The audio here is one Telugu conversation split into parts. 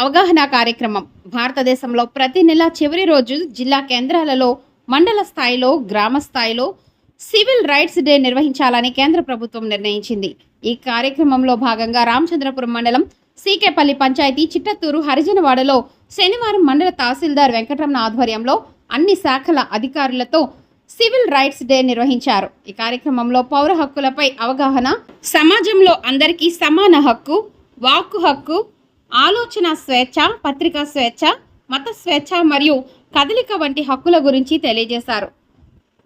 అవగాహన కార్యక్రమం. భారతదేశంలో ప్రతి నెల చివరి రోజు జిల్లా కేంద్రాలలో మండల స్థాయిలో గ్రామ స్థాయిలో సివిల్ రైట్స్ డే నిర్వహించాలని కేంద్ర ప్రభుత్వం నిర్ణయించింది. ఈ కార్యక్రమంలో భాగంగా రామచంద్రపురం మండలం సీకేపల్లి పంచాయతీ చిట్టత్తూరు హరిజనవాడలో శనివారం మండల తహసీల్దార్ వెంకటరమణ ఆధ్వర్యంలో అన్ని శాఖల అధికారులతో సివిల్ రైట్స్ డే నిర్వహించారు. ఈ కార్యక్రమంలో పౌర హక్కులపై అవగాహన సమాజంలో అందరికీ సమాన హక్కు వాక్కు హక్కు ఆలోచన స్వేచ్ఛ పత్రికా స్వేచ్ఛ మత స్వేచ్ఛ మరియు కదలిక వంటి హక్కుల గురించి తెలియజేశారు.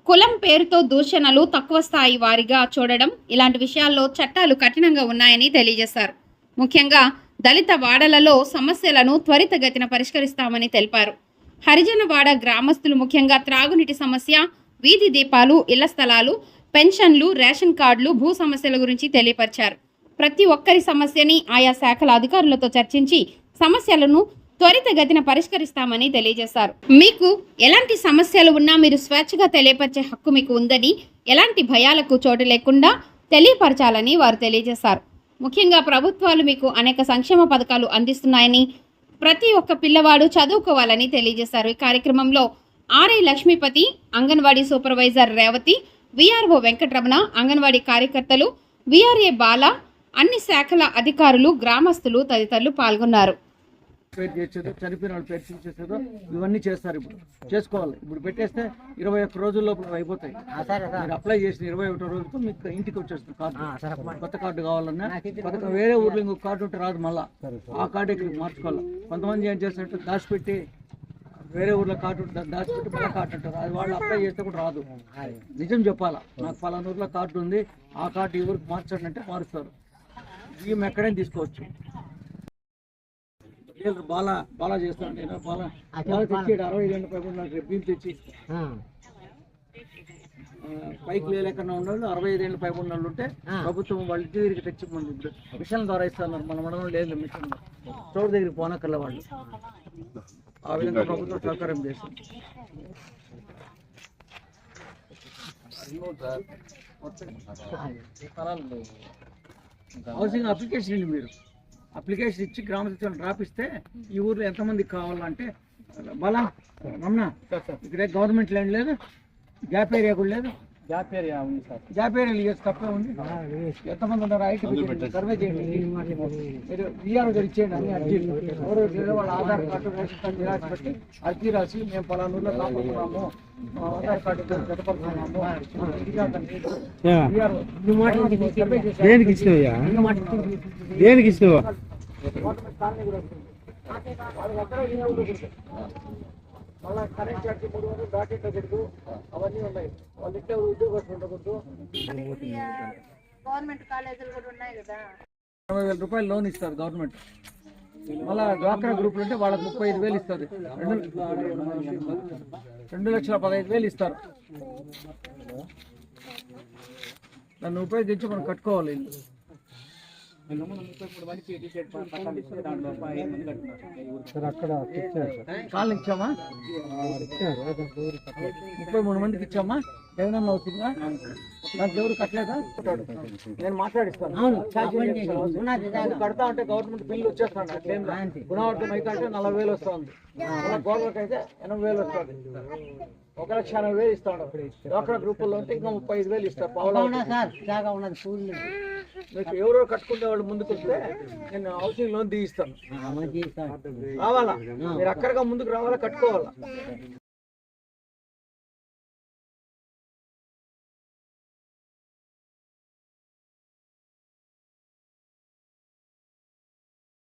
కులం పేరుతో దూషణలు తక్కువ స్థాయి వారిగా చూడడం ఇలాంటి విషయాల్లో చట్టాలు కఠినంగా ఉన్నాయని తెలియజేశారు. ముఖ్యంగా దళిత వాడలలో సమస్యలను త్వరితగతిన పరిష్కరిస్తామని తెలిపారు. హరిజనవాడ గ్రామస్తులు ముఖ్యంగా త్రాగునీటి సమస్య వీధి దీపాలు ఇళ్ళ స్థలాలు పెన్షన్లు రేషన్ కార్డులు భూ సమస్యల గురించి తెలియపరిచారు. ప్రతి ఒక్కరి సమస్యని ఆయా శాఖల అధికారులతో చర్చించి సమస్యలను త్వరితగతిన పరిష్కరిస్తామని తెలియజేశారు. మీకు ఎలాంటి సమస్యలు ఉన్నా మీరు స్వేచ్ఛగా తెలియపరిచే హక్కు మీకు ఉందని ఎలాంటి భయాలకు చోటు లేకుండా తెలియపరచాలని వారు తెలియజేశారు. ముఖ్యంగా ప్రభుత్వాలు మీకు అనేక సంక్షేమ పథకాలు అందిస్తున్నాయని ప్రతి ఒక్క పిల్లవాడు చదువుకోవాలని తెలియజేశారు. ఈ కార్యక్రమంలో RI Lakshmipathi anganwadi supervisor Revathi VRO Venkataramana anganwadi కార్యకర్తలు విఆర్ఏ బాల అన్ని శాఖల అధికారులు గ్రామస్తులు తదితరులు పాల్గొన్నారు. పేరు చేసేదో చనిపోయిన వాళ్ళు పేరు చేసేదో ఇవన్నీ చేస్తారు ఇప్పుడు. చేసుకోవాలి. ఇప్పుడు పెట్టేస్తే ఇరవై ఒక్క రోజుల లోపల అయిపోతాయి. మీరు అప్లై చేసిన ఇరవై ఒకటో రోజుకు మీకు ఇంటికి వచ్చేస్తుంది కార్డు. కొత్త కార్డు కావాలన్నా కొత్త వేరే ఊర్లో ఇంకొక కార్డు ఉంటే రాదు మళ్ళా. ఆ కార్డు ఇక్కడికి మార్చుకోవాలి. కొంతమంది ఏం చేస్తారంటే దాచిపెట్టి వేరే ఊర్లో కార్డు ఉంటుంది దాచిపెట్టి మళ్ళీ కార్డు ఉంటారు అది వాళ్ళు అప్లై చేస్తే కూడా రాదు. నిజం చెప్పాలా? నాకు పలానా ఊర్లో కార్డు ఉంది. ఆ కార్డు ఈ ఊరికి మార్చండి అంటే మారుస్తారు. బియ్యం ఎక్కడైనా తీసుకోవచ్చు. బాలా బాలా చేస్తాను నేను బాలా. బాలా తెచ్చాడు అరవై రెండు పైపులు నాకు రేపు బియ్యం తెచ్చి పైకి లేలేకన్నా ఉన్నాళ్ళు అరవై ఐదు ఏళ్ళ పైపు ఉన్న ఉంటే ప్రభుత్వం వాళ్ళ ఇంటి దగ్గరికి తెచ్చి మన ఇప్పుడు. మిషన్ ద్వారా ఇస్తున్నారు మన మనం లేదు మిషన్ చోటు దగ్గరికి పోనక్కర్లే వాళ్ళు. ఆ విధంగా ప్రభుత్వం సహకారం చేస్తుంది. హౌసింగ్ అప్లికేషన్ ఇవ్వండి మీరు. అప్లికేషన్ ఇచ్చి గ్రామ సచివాలయం రాపిస్తే ఈ ఊర్లో ఎంతమందికి కావాలంటే బలా రమణ ఇక్కడే గవర్నమెంట్ ల్యాండ్ లేదు గ్యాప్ ఏరియా కూడా లేదు. గ్యాప్ ఏరియా లేదు తప్పే ఉంది. ఎంతమంది ఉన్నారు ఐటీ సర్వే చేయండి. మీరు విఆర్ గారు ఇచ్చేయండి అన్ని అర్జీలు. ఎవరు లేదో వాళ్ళ Aadhaar card ration card xerox పెట్టి అర్జీ రాసి మేము పలానా ఊర్లో కాపాడుతున్నాము ఆధార్ కార్డు జతపడుతున్నాము దేనికి ఇచ్చినవయ్యా? దేనికి ఇచ్చినవా? మళ్ళా కరెంట్ ఛార్జీ మూడు వందలు దాటిట్లో పెడుతూ అవన్నీ ఉన్నాయి. వాళ్ళు ఇట్టే ఉద్యోగస్తులు ఉండకూడదు. గవర్నమెంట్ కాలేజీలు కూడా ఉన్నాయి కదా. అరవై వేల రూపాయలు లోన్ ఇస్తారు గవర్నమెంట్. మళ్ళా డ్వాక్రా గ్రూపులు అంటే వాళ్ళకి ముప్పై ఐదు వేలు ఇస్తారు. రెండు రెండు లక్షల పదహైదు వేలు ఇస్తారు. దాన్ని ఉపయోగించి మనం కట్టుకోవాలి. ఇల్లు కాళ్ళు ఇచ్చామా? ముప్పై మూడు మందికి ఇచ్చామా? జగనన్న అవుతుందా నాకు ఎవరు కట్టలేదా? నేను మాట్లాడిస్తాను. కడతా అంటే గవర్నమెంట్ బిల్లు వచ్చేస్తాను అట్లేం గుణవర్ధం అయితే అంటే నలభై వేలు వస్తుంది. గవర్నమెంట్ అయితే ఎనభై వేలు వస్తుంది. ఒక లక్ష ఎనభై వేలు ఇస్తాడు. డాక్టర్ గ్రూపుల్లో ఉంటే ఇంకా ముప్పై ఐదు వేలు ఇస్తారు. పావులా. సార్. జాగా ఉన్నది. మీకు ఎవరో కట్టుకునే వాళ్ళు ముందుకు వస్తే నేను హౌసింగ్ లోన్ తీయిస్తాను. రావాలా? మీరు అక్కడగా ముందుకు రావాలా? కట్టుకోవాలా?